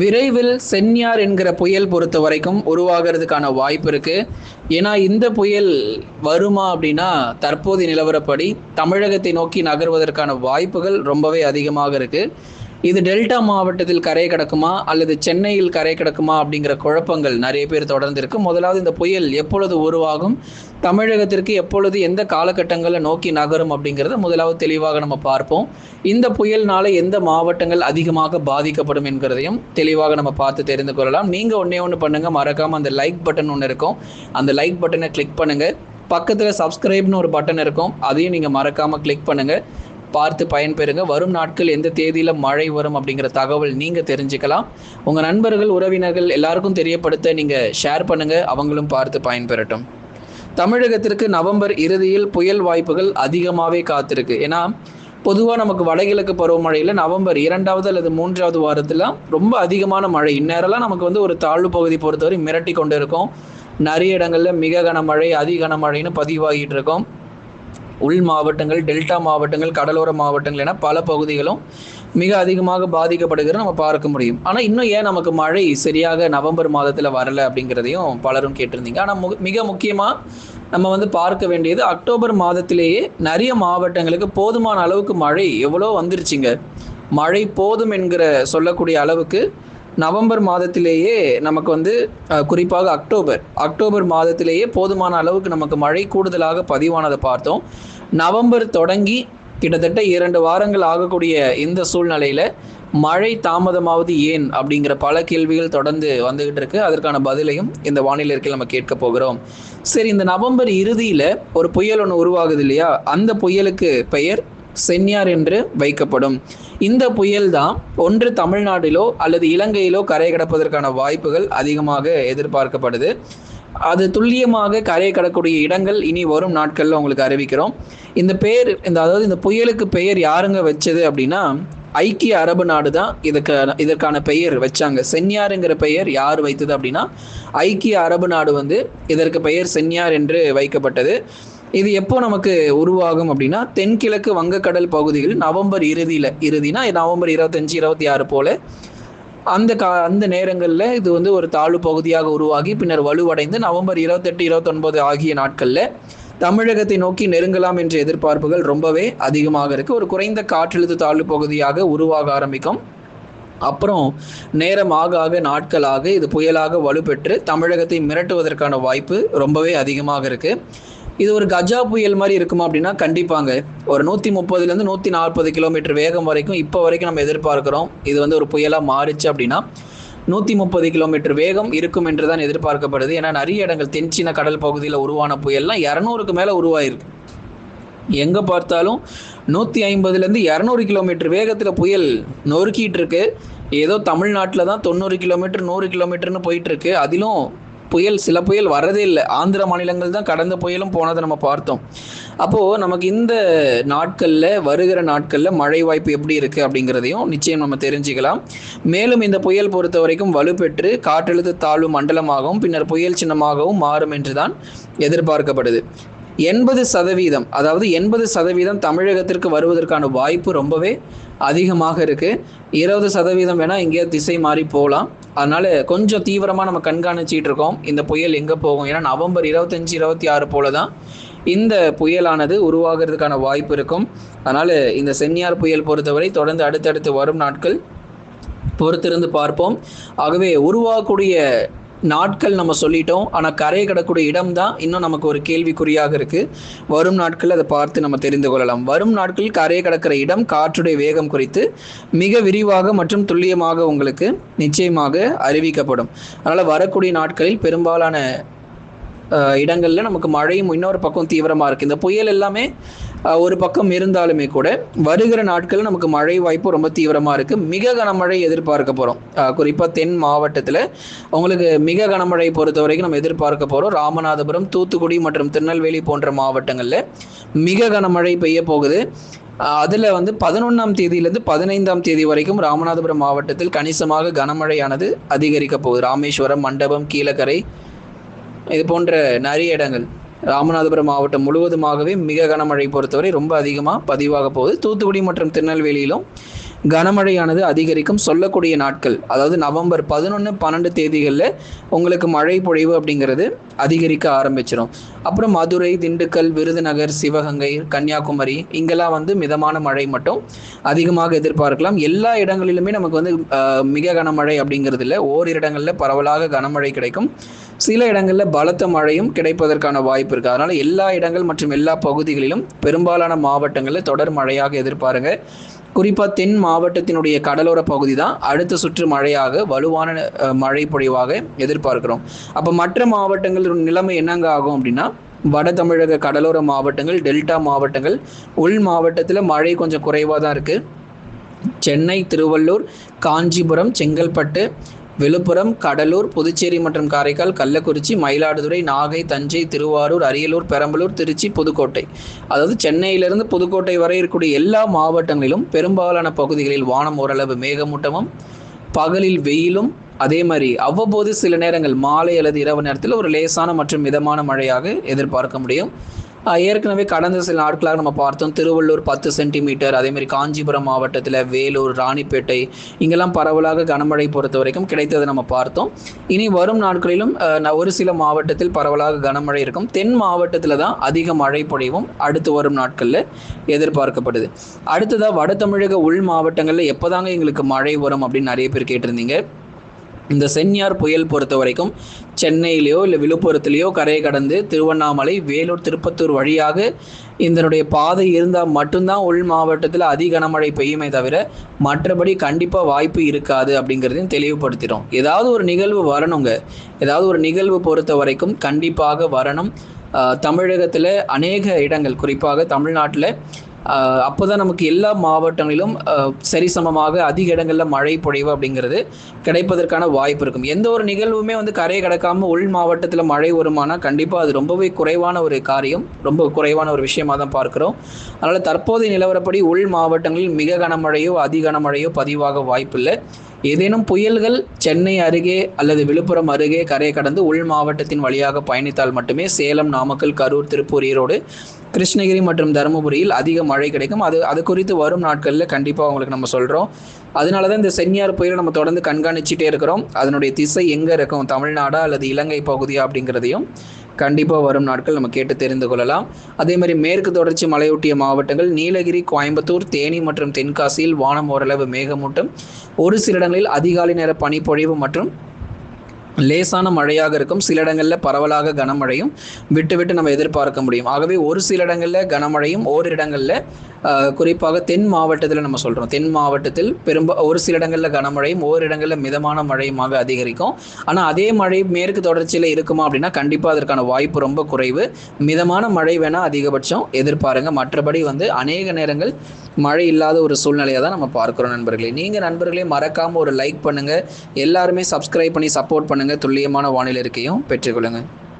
விரைவில் சென்யார் என்கிற புயல் பொறுத்த வரைக்கும் உருவாகிறதுக்கான வாய்ப்பு இருக்கு. ஏன்னா இந்த புயல் வருமா அப்படின்னா தற்போதைய நிலவரப்படி தமிழகத்தை நோக்கி நகர்வதற்கான வாய்ப்புகள் ரொம்பவே அதிகமாக இருக்குது இது டெல்டா மாவட்டத்தில் கரை கிடக்குமா அல்லது சென்னையில் கரை கிடக்குமா அப்படிங்கிற குழப்பங்கள் நிறைய பேர் தொடர்ந்து இருக்கு. முதலாவது இந்த புயல் எப்பொழுது உருவாகும்? தமிழகத்திற்கு எப்பொழுது எந்த காலகட்டங்களை நோக்கி நகரும் அப்படிங்கிறத முதலாவது தெளிவாக நம்ம பார்ப்போம். இந்த புயல்னால எந்த மாவட்டங்கள் அதிகமாக பாதிக்கப்படும் என்கிறதையும் தெளிவாக நம்ம பார்த்து தெரிந்து கொள்ளலாம். நீங்க ஒன்றே ஒன்று பண்ணுங்க. மறக்காம அந்த லைக் பட்டன் ஒன்று இருக்கும். அந்த லைக் பட்டனை கிளிக் பண்ணுங்க. பக்கத்தில் சப்ஸ்கிரைப்னு ஒரு பட்டன் இருக்கும். அதையும் நீங்கள் மறக்காமல் கிளிக் பண்ணுங்கள் பார்த்து பயன்பெறுங்க. வரும் நாட்கள் எந்த தேதியில மழை வரும் அப்படிங்கிற தகவல் நீங்க தெரிஞ்சுக்கலாம். உங்க நண்பர்கள் உறவினர்கள் எல்லாருக்கும் தெரியப்படுத்த நீங்க ஷேர் பண்ணுங்க. அவங்களும் பார்த்து பயன்பெறட்டும். தமிழகத்திற்கு நவம்பர் இறுதியில் புயல் வாய்ப்புகள் அதிகமாகவே காத்திருக்கு. ஏன்னா பொதுவாக நமக்கு வடகிழக்கு பருவமழையில் நவம்பர் இரண்டாவது அல்லது மூன்றாவது வாரத்தில் ரொம்ப அதிகமான மழை. இந்நேரம்லாம் நமக்கு வந்து ஒரு தாழ்வு பகுதி பொறுத்தவரை மிரட்டி கொண்டு இருக்கும் நிறைய இடங்களில் மிக கனமழை அதி கனமழைன்னு பதிவாகிட்டு இருக்கோம். உள் மாவட்டங்கள் டெல்டா மாவட்டங்கள் கடலோர மாவட்டங்கள் என பல பகுதிகளும் மிக அதிகமாக பாதிக்கப்படுகிறது நம்ம பார்க்க முடியும். ஆனால் இன்னும் ஏன் நமக்கு மழை சரியாக நவம்பர் மாதத்தில் வரல அப்படிங்கிறதையும் பலரும் கேட்டிருந்தீங்க. ஆனால் மு மிக முக்கியமாக நம்ம வந்து பார்க்க வேண்டியது அக்டோபர் மாதத்திலேயே நிறைய மாவட்டங்களுக்கு போதுமான அளவுக்கு மழை எவ்வளோ வந்துருச்சுங்க. மழை போதும் என்கிற சொல்லக்கூடிய அளவுக்கு நவம்பர் மாதத்திலேயே நமக்கு வந்து குறிப்பாக அக்டோபர். அக்டோபர் மாதத்திலேயே போதுமான அளவுக்கு நமக்கு மழை கூடுதலாக பதிவானதை பார்த்தோம். நவம்பர் தொடங்கி கிட்டத்தட்ட இரண்டு வாரங்கள் ஆகக்கூடிய இந்த சூழ்நிலையில மழை தாமதமாவது ஏன் அப்படிங்கிற பல கேள்விகள் தொடர்ந்து வந்துகிட்டு இருக்கு. அதற்கான பதிலையும் இந்த வானிலை இருக்கையில் நம்ம கேட்க போகிறோம். சரி இந்த நவம்பர் இறுதியில ஒரு புயல் ஒன்று உருவாகுது இல்லையா? அந்த புயலுக்கு பெயர் சென்யார் என்று வைக்கப்படும். இந்த புயல் தான் ஒன்று தமிழ்நாட்டிலோ அல்லது இலங்கையிலோ கரை கடப்பதற்கான வாய்ப்புகள் அதிகமாக எதிர்பார்க்கப்படுது. அது துல்லியமாக கரையை கடக்கூடிய இடங்கள் இனி வரும் நாட்களில் உங்களுக்கு அறிவிக்கிறோம். இந்த பெயர் இந்த அதாவது இந்த புயலுக்கு பெயர் யாருங்க வச்சது அப்படின்னா ஐக்கிய அரபு நாடு தான் இதுக்கு இதற்கான பெயர் வச்சாங்க. சென்யாருங்கிற பெயர் யார் வைத்தது அப்படின்னா ஐக்கிய அரபு நாடு வந்து இதற்கு பெயர் சென்யார் என்று வைக்கப்பட்டது. இது எப்போ நமக்கு உருவாகும் அப்படின்னா தென்கிழக்கு வங்கக்கடல் பகுதியில் நவம்பர் இறுதியில் இறுதினா நவம்பர் இருபத்தஞ்சு இருபத்தி ஆறு போல அந்த கா அந்த நேரங்களில் இது வந்து ஒரு தாழ்வு பகுதியாக உருவாகி பின்னர் வலுவடைந்து நவம்பர் இருபத்தெட்டு இருபத்தொன்பது ஆகிய நாட்களில் தமிழகத்தை நோக்கி நெருங்கலாம் என்ற எதிர்பார்ப்புகள் ரொம்பவே அதிகமாக இருக்கு. ஒரு குறைந்த காற்றழுத்த தாழ்வு பகுதியாக உருவாக ஆரம்பிக்கும். அப்புறம் நேரம் ஆக ஆக நாட்களாக இது புயலாக வலுப்பெற்று தமிழகத்தை மிரட்டுவதற்கான வாய்ப்பு ரொம்பவே அதிகமாக இருக்கு. இது ஒரு கஜா புயல் மாதிரி இருக்குமா அப்படின்னா கண்டிப்பாங்க. ஒரு நூற்றி முப்பதுலேருந்து நூற்றி நாற்பது கிலோமீட்டர் வேகம் வரைக்கும் இப்போ வரைக்கும் நம்ம எதிர்பார்க்கிறோம். இது வந்து ஒரு புயலாக மாறுச்சு அப்படின்னா நூற்றி முப்பது கிலோமீட்டர் வேகம் இருக்கும் என்று தான் எதிர்பார்க்கப்படுது. ஏன்னா நிறைய இடங்கள் தென்சீன கடல் பகுதியில் உருவான புயல்லாம் இரநூறுக்கு மேலே உருவாயிருக்கு. எங்கே பார்த்தாலும் நூற்றி ஐம்பதுலேருந்து இரநூறு கிலோமீட்டர் வேகத்தில் புயல் நொறுக்கிட்டு இருக்கு. ஏதோ தமிழ்நாட்டில் தான் தொண்ணூறு கிலோமீட்டர் நூறு கிலோமீட்டர்னு போயிட்டு இருக்கு. அதிலும் புயல் சில புயல் வரதே இல்லை. ஆந்திர மாநிலங்கள் தான் கடந்த புயலும் போனதை நம்ம பார்த்தோம். அப்போது நமக்கு இந்த நாட்களில் வருகிற நாட்களில் மழை வாய்ப்பு எப்படி இருக்குது அப்படிங்கிறதையும் நிச்சயம் நம்ம தெரிஞ்சுக்கலாம். மேலும் இந்த புயல் பொறுத்த வரைக்கும் வலுப்பெற்று காற்றழுத்த தாழ்வு மண்டலமாகவும் பின்னர் புயல் சின்னமாகவும் மாறும் என்று தான் எதிர்பார்க்கப்படுது. எண்பது சதவீதம் அதாவது எண்பது சதவீதம் தமிழகத்திற்கு வருவதற்கான வாய்ப்பு ரொம்பவே அதிகமாக இருக்கு. இருபது சதவீதம் வேணா எங்கேயோ திசை மாறி போகலாம் அதனால கொஞ்சம் தீவிரமாக நம்ம கண்காணிச்சிட்டு இருக்கோம். இந்த புயல் எங்கே போகும்? ஏன்னா நவம்பர் இருபத்தஞ்சு இருபத்தி ஆறு போல தான் இந்த புயலானது உருவாகிறதுக்கான வாய்ப்பு இருக்கும். அதனால இந்த சென்னியார் புயல் பொறுத்தவரை தொடர்ந்து அடுத்தடுத்து வரும் நாட்கள் பொறுத்திருந்து பார்ப்போம். ஆகவே உருவாகக்கூடிய நாட்கள் நம்ம சொல்லிட்டோம் ஆனால் கரையை கடக்கூடிய இடம் தான் இன்னும் நமக்கு ஒரு கேள்விக்குறியாக இருக்கு. வரும் நாட்கள் அதை பார்த்து நம்ம தெரிந்து கொள்ளலாம். வரும் நாட்களில் கரையை கடக்கிற இடம் காற்றுடைய வேகம் குறித்து மிக விரிவாக மற்றும் துல்லியமாக உங்களுக்கு நிச்சயமாக அறிவிக்கப்படும். அதனால் வரக்கூடிய நாட்களில் பெரும்பாலான இடங்கள்ல நமக்கு மழையும் இன்னொரு பக்கம் தீவிரமாக இருக்குது இந்த புயல் எல்லாமே ஒரு பக்கம் இருந்தாலுமே கூட வருகிற நாட்கள் நமக்கு மழை வாய்ப்பு ரொம்ப தீவிரமாக இருக்குது மிக கனமழை எதிர்பார்க்க போகிறோம் குறிப்பாக தென் மாவட்டத்தில் உங்களுக்கு மிக கனமழை பொறுத்த வரைக்கும் நம்ம எதிர்பார்க்க போகிறோம் ராமநாதபுரம் தூத்துக்குடி மற்றும் திருநெல்வேலி போன்ற மாவட்டங்களில் மிக கனமழை பெய்ய போகுது. அதில் வந்து பதினொன்றாம் தேதியிலேருந்து பதினைந்தாம் தேதி வரைக்கும் ராமநாதபுரம் மாவட்டத்தில் கணிசமாக கனமழையானது அதிகரிக்க போகுது. ராமேஸ்வரம் மண்டபம் கீழக்கரை இது போன்ற நிறைய இடங்கள். ராமநாதபுரம் மாவட்டம் முழுவதுமாகவே மிக கனமழை பொறுத்தவரை ரொம்ப அதிகமாக பதிவாக போகுது. தூத்துக்குடி மற்றும் திருநெல்வேலியிலும் கனமழையானது அதிகரிக்கும் சொல்லக்கூடிய நாட்கள். அதாவது நவம்பர் பதினொன்று பன்னெண்டு தேதிகளில் உங்களுக்கு மழை பொழிவு அப்படிங்கிறது அதிகரிக்க ஆரம்பிச்சிடும் அப்புறம் மதுரை திண்டுக்கல் விருதுநகர் சிவகங்கை கன்னியாகுமரி இங்கெல்லாம் வந்து மிதமான மழை மட்டும் அதிகமாக எதிர்பார்க்கலாம். எல்லா இடங்களிலுமே நமக்கு வந்து மிக கனமழை அப்படிங்கிறது இல்லை. ஓரிரு இடங்களில் பரவலாக கனமழை கிடைக்கும். சில இடங்களில் பலத்த மழையும் கிடைப்பதற்கான வாய்ப்பு இருக்குது அதனால் எல்லா இடங்கள் மற்றும் எல்லா பகுதிகளிலும் பெரும்பாலான மாவட்டங்களில் தொடர் மழையாக எதிர்பாருங்க. குறிப்பாக தென் மாவட்டத்தினுடைய கடலோர பகுதி தான் அடுத்த சுற்று மழையாக வலுவான மழை பொழிவாக எதிர்பார்க்கிறோம். அப்போ மற்ற மாவட்டங்கள் நிலைமை என்னங்க ஆகும் அப்படின்னா வட தமிழக கடலோர மாவட்டங்கள் டெல்டா மாவட்டங்கள் உள் மாவட்டத்தில் மழை கொஞ்சம் குறைவாக தான் இருக்குது சென்னை திருவள்ளூர் காஞ்சிபுரம் செங்கல்பட்டு விழுப்புரம் கடலூர் புதுச்சேரி மற்றும் காரைக்கால் கள்ளக்குறிச்சி மயிலாடுதுறை நாகை தஞ்சை திருவாரூர் அரியலூர் பெரம்பலூர் திருச்சி புதுக்கோட்டை. அதாவது சென்னையிலிருந்து புதுக்கோட்டை வரை இருக்கக்கூடிய எல்லா மாவட்டங்களிலும் பெரும்பாலான பகுதிகளில் வானம் ஓரளவு மேகமூட்டமும் பகலில் வெயிலும் அதே மாதிரி அவ்வப்போது சில நேரங்கள் மாலை அல்லது இரவு நேரத்தில் ஒரு லேசான மற்றும் மிதமான மழையாக எதிர்பார்க்க முடியும். ஏற்கனவே கடந்த சில நாட்களாக நம்ம பார்த்தோம் திருவள்ளூர் பத்து சென்டிமீட்டர் அதே மாதிரி காஞ்சிபுரம் மாவட்டத்தில் வேலூர் ராணிப்பேட்டை இங்கெல்லாம் பரவலாக கனமழை பொறுத்த வரைக்கும் கிடைத்ததை நம்ம பார்த்தோம். இனி வரும் நாட்களிலும் ந- ஒரு சில மாவட்டத்தில் பரவலாக கனமழை இருக்கும். தென் மாவட்டத்தில் தான் அதிக மழை பொழிவும் அடுத்து வரும் நாட்களில் எதிர்பார்க்கப்படுது. அடுத்ததாக வட தமிழக உள் மாவட்டங்களில் எப்போதாங்க எங்களுக்கு மழை வரும் அப்படின்னு நிறைய பேர் கேட்டிருந்தீங்க. இந்த சென்யார் புயல் பொறுத்த வரைக்கும் சென்னையிலேயோ இல்லை விழுப்புரத்திலேயோ கரையை கடந்து திருவண்ணாமலை வேலூர் திருப்பத்தூர் வழியாக இதனுடைய பாதை இருந்தால் மட்டும்தான் உள் மாவட்டத்தில் அதிக கனமழை பெய்யுமே தவிர மற்றபடி கண்டிப்பாக வாய்ப்பு இருக்காது அப்படிங்கிறதையும் தெளிவுபடுத்திடும் ஏதாவது ஒரு நிகழ்வு வரணுங்க. ஏதாவது ஒரு நிகழ்வு பொறுத்த வரைக்கும் கண்டிப்பாக வரணும். தமிழகத்தில் அநேக இடங்கள் குறிப்பாக தமிழ்நாட்டில் அப்போதான் நமக்கு எல்லா மாவட்டங்களிலும் சரிசமமாக அதிக இடங்களில் மழை பொழிவு அப்படிங்கிறது கிடைப்பதற்கான வாய்ப்பு இருக்கும். எந்த ஒரு நிகழ்வுமே வந்து கரையை கடக்காம உள் மாவட்டத்தில் மழை வருமானால் கண்டிப்பாக அது ரொம்பவே குறைவான ஒரு காரியம் ரொம்ப குறைவான ஒரு விஷயமா தான் பார்க்குறோம். அதனால் தற்போதைய நிலவரப்படி உள் மாவட்டங்களில் மிக கனமழையோ அதி கனமழையோ பதிவாக வாய்ப்பில்லை. ஏதேனும் புயல்கள் சென்னை அருகே அல்லது விழுப்புரம் அருகே கரையை கடந்து உள் மாவட்டத்தின் வழியாக பயணித்தால் மட்டுமே சேலம் நாமக்கல் கரூர் திருப்பூர் ஈரோடு கிருஷ்ணகிரி மற்றும் தருமபுரியில் அதிக மழை கிடைக்கும். அது அது குறித்து வரும் நாட்களில் கண்டிப்பாக உங்களுக்கு நம்ம சொல்கிறோம் அதனால தான் இந்த சென்னியார் புயலை நம்ம தொடர்ந்து கண்காணிச்சிட்டே இருக்கிறோம். அதனுடைய திசை எங்கே இருக்கும்? தமிழ்நாடா அல்லது இலங்கை பகுதியா அப்படிங்கிறதையும் கண்டிப்பாக வரும் நாட்கள் நம்ம கேட்டு தெரிந்து கொள்ளலாம். அதே மாதிரி மேற்கு தொடர்ச்சி மலையொட்டிய மாவட்டங்கள் நீலகிரி கோயம்புத்தூர் தேனி மற்றும் தென்காசியில் வானம் ஓரளவு மேகமூட்டம். ஒரு சில இடங்களில் அதிகாலை நேர பனிப்பொழிவு மற்றும் லேசான மழையாக இருக்கும். சில இடங்களில் பரவலாக கனமழையும் விட்டு விட்டு நம்ம எதிர்பார்க்க முடியும். ஆகவே ஒரு சில இடங்களில் கனமழையும் ஓரிரு இடங்களில் குறிப்பாக தென் மாவட்டத்தில் நம்ம சொல்கிறோம் தென் மாவட்டத்தில் பெரும்பா ஒரு சில இடங்களில் கனமழையும் ஓர் இடங்களில் மிதமான மழையுமாக அதிகரிக்கும். ஆனால் அதே மழை மேற்கு தொடர்ச்சியில் இருக்குமா அப்படின்னா கண்டிப்பாக அதற்கான வாய்ப்பு ரொம்ப குறைவு. மிதமான மழை வேணால் அதிகபட்சம் எதிர்பாருங்க. மற்றபடி வந்து அநேக நேரங்கள் மழை இல்லாத ஒரு சூழ்நிலையை தான் நம்ம பார்க்குறோம் நண்பர்களே. நீங்கள் நண்பர்களே மறக்காமல் ஒரு லைக் பண்ணுங்கள் எல்லாருமே சப்ஸ்கிரைப் பண்ணி சப்போர்ட் பண்ணுங்கள் பண்ணுங்கள் துல்லியமான வானிலை இருக்கையும் பெற்றுக்கொள்ளுங்கள்